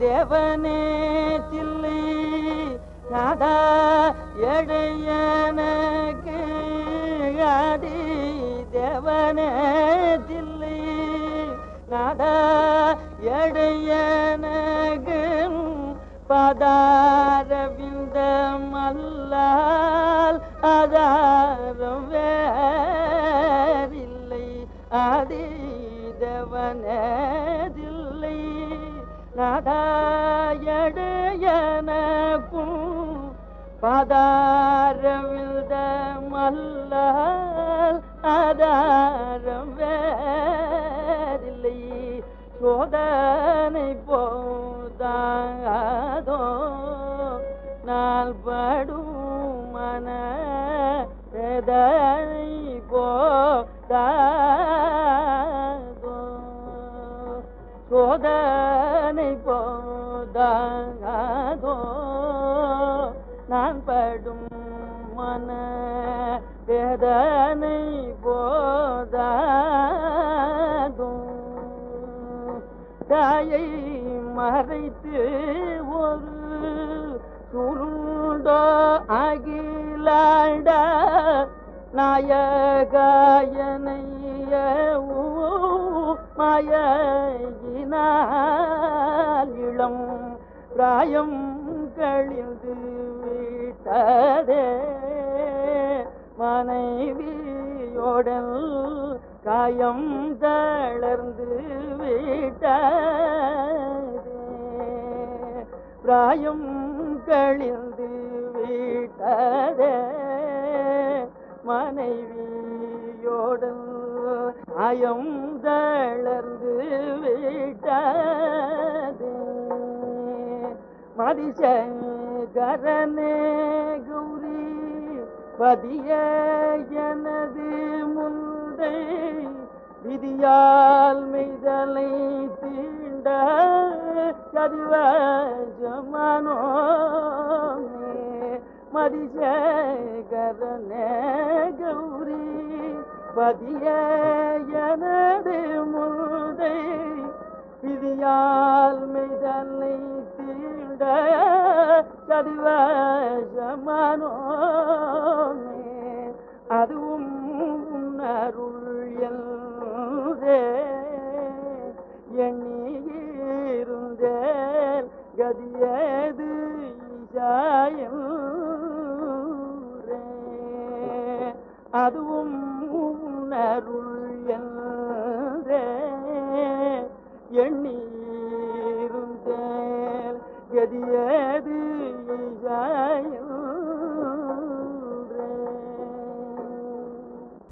தேவனே தில்லை நாடா எழையனக்கு அடி தேவனே தில்லை நாடா எடையனக்கு பதாரவிந்த மல்லால் ஆதாரம் வேறில்லை. ஆதி தேவனே நாதாயடையனக்கும் பதாரவிழ்த மல்ல ஆதாரம் வேறில்லை. சோதனை போதாதோ நாள் படும் மன வேதனை போதா சோதனை போதாதோ? நான் படும் மன வேதனை போதாதோ? தாயை மறைத்து ஒரு சுருண்டோ அகிலாண்ட நாயகாயனைய மாய காயம் கழிந்து விட்டதே. மனைவியோடல் காயம் தளர்ந்து விட்டதே. பிராயம் கழிந்து விட்டதே. மனைவியோடல் அயம் தளர்ந்து விட்ட மதிசங்கரனே கௌரி பதிய எனது முந்தை விதியால் மெய்தலை தீண்ட சதிவசமானோ மதிசேகரனே கௌரி பதிய என சதிவசமானோமே அதுவும் உன்னருள் என்றே. எண்ணியிருந்தேன் கதியது ஈசாயன்றே அதுவும் உன்னருள் என்றே. எண்ணியிருந்தேன் கதியது